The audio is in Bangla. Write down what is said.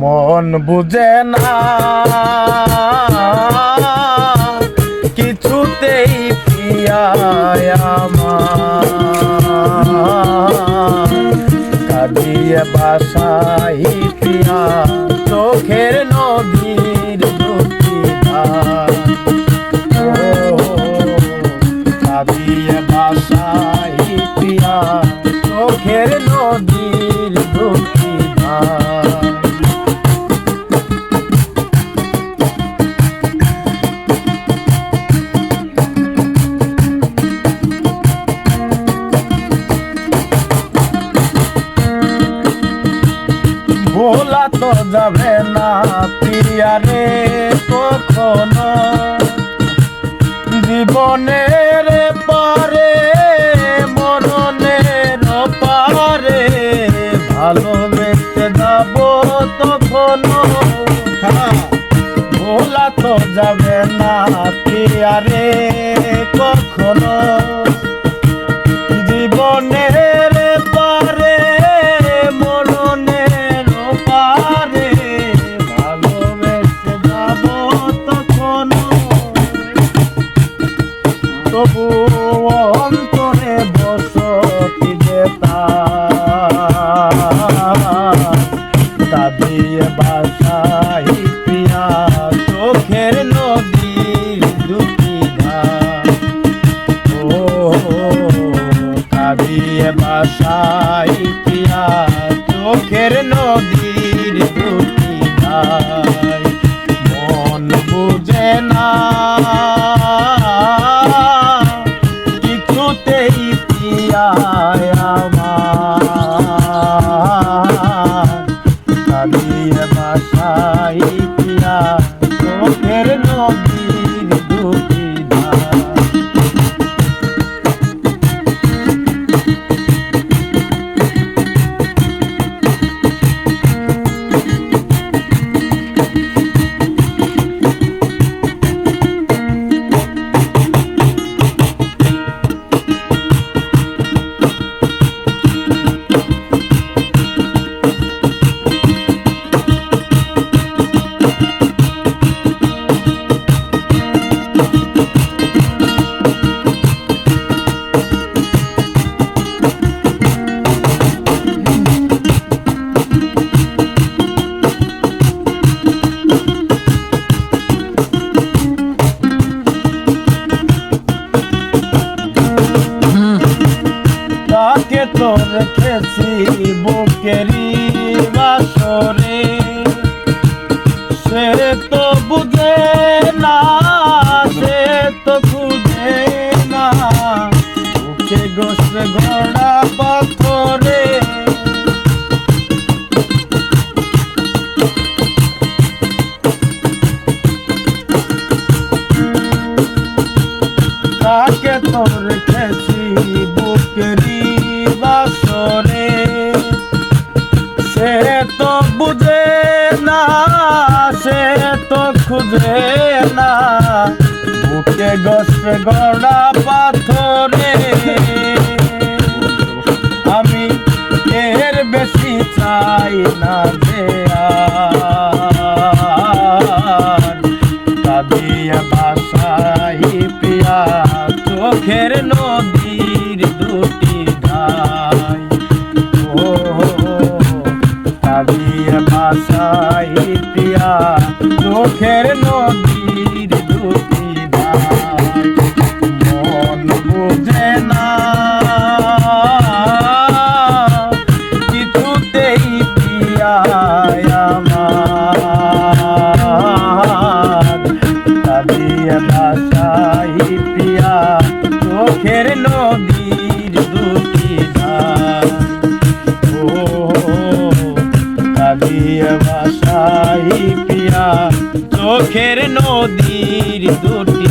মন বুঝে না। কিছুতেই পিয়ায় বাসাই পিয়া চোখের নদীর কাঁদিয়ে বাসাই পিয়া চোখের নদীর ভোলা তো যাবে না পিয়ারে কখনো। জীবনের পারে, মরণের পারে ভালোবেসে যাব তখনো। ভোলা তো যাবে না পিয়ারে দাদিয়ে বাসাই পিয়া চোখের নদীর দুটি ধার। ও কাঁদিয়ে বাসাই পিয়া চোখের নদীর দুটি ধাই চোখের তাকে তো রেখেছি বুকেরি বাসরে। সে তো বুঝে না সে তো বুঝে না, সে তো খুঁজে না। বুকে গসে গড়া পাথরে আমি এর বেশি চাই না নদীর মন বুঝে না কিছুতেই পিয়ায় আমার কাঁদিয়া বাসাই পিয়া চোখের নদীর দুটি ও পিয়া চোখের নদীর দুটি